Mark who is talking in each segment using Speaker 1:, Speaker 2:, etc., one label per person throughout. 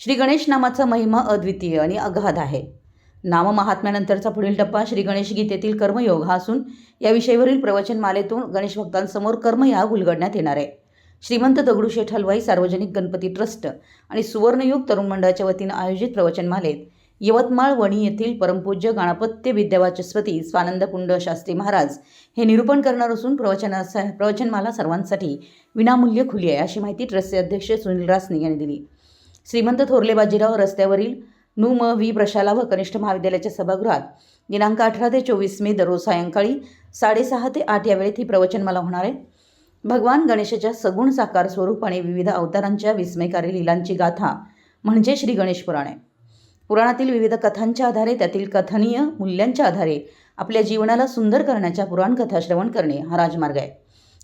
Speaker 1: श्री गणेश नामाचा महिमा अद्वितीय आणि अगाध आहे. नाम महात्म्यानंतरचा पुढील टप्पा श्री गणेश गीतेतील कर्मयोग हा असून या विषयावरील प्रवचनमालेतून गणेश भक्तांसमोर कर्मयाग उलगडण्यात येणार आहे. श्रीमंत दगडूशेठ हलवाई सार्वजनिक गणपती ट्रस्ट आणि सुवर्णयुग तरुण मंडळाच्या वतीनं आयोजित प्रवचनमालेत यवतमाळ वणी येथील परमपूज्य गणपत्य विद्यावाचस्पती स्वानंदकुंड शास्त्री महाराज हे निरूपण करणार असून प्रवचना प्रवचनमाला सर्वांसाठी विनामूल्य खुली आहे अशी माहिती ट्रस्टचे अध्यक्ष सुनील रासने यांनी दिली. श्रीमंत थोरले बाजीराव रस्त्यावरील नु म व्ही प्रशाला व कनिष्ठ महाविद्यालयाच्या सभागृहात दिनांक अठरा ते चोवीस मे दररोज सायंकाळी साडेसहा ते आठ या वेळेत ही प्रवचनमाला होणार आहे. भगवान गणेशाच्या सगुण साकार स्वरूप आणि विविध अवतारांच्या विस्मयकारी लीलांची गाथा म्हणजे श्री गणेश पुराण. आहे पुराणातील विविध कथांच्या आधारे त्यातील कथनीय मूल्यांच्या आधारे आपल्या जीवनाला सुंदर करण्याच्या पुराण कथा श्रवण करणे हा राजमार्ग आहे.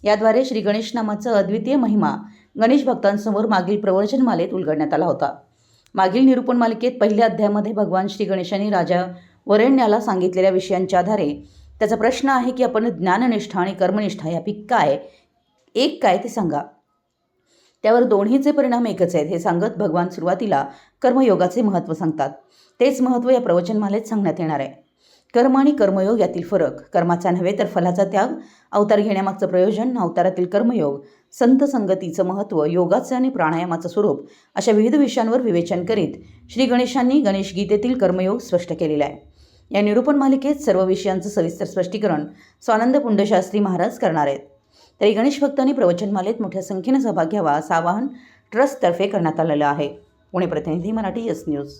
Speaker 1: याद्वारे श्री गणेश नामाचा अद्वितीय महिमा गणेश भक्तांसमोर मागील प्रवचनमालेत उलगडण्यात आला होता. मागील निरूपण मालिकेत पहिल्या अध्यायामध्ये भगवान श्री गणेशांनी राजा वरेण्याला सांगितलेल्या विषयांच्या आधारे त्याचा प्रश्न आहे की आपण ज्ञाननिष्ठा आणि कर्मनिष्ठा यापैकी काय? एक काय ते सांगा. त्यावर दोन्हीचे परिणाम एकच आहेत हे सांगत भगवान सुरुवातीला कर्मयोगाचे महत्त्व सांगतात. तेच महत्त्व या प्रवचनमालेत सांगण्यात येणार आहे. कर्म आणि कर्मयोग यातील फरक. कर्माचा नव्हे तर फलाचा त्याग. अवतार घेण्यामागचं प्रयोजन अवतारातील कर्मयोग. संत संगतीचं महत्त्व योगाचं आणि प्राणायामाचं स्वरूप अशा विविध विषयांवर विवेचन करीत श्री गणेशांनी गणेश गीतेतील कर्मयोग स्पष्ट केलेला आहे. या निरूपण मालिकेत सर्व विषयांचं सविस्तर स्पष्टीकरण स्वानंद पुंडशास्त्री महाराज करणार आहेत. तरी गणेश भक्तांनी प्रवचनमालेत मोठ्या संख्येनं सहभाग घ्यावा असं आवाहन ट्रस्टतर्फे करण्यात आलेलं आहे. पुणे प्रतिनिधी मराठी यस न्यूज.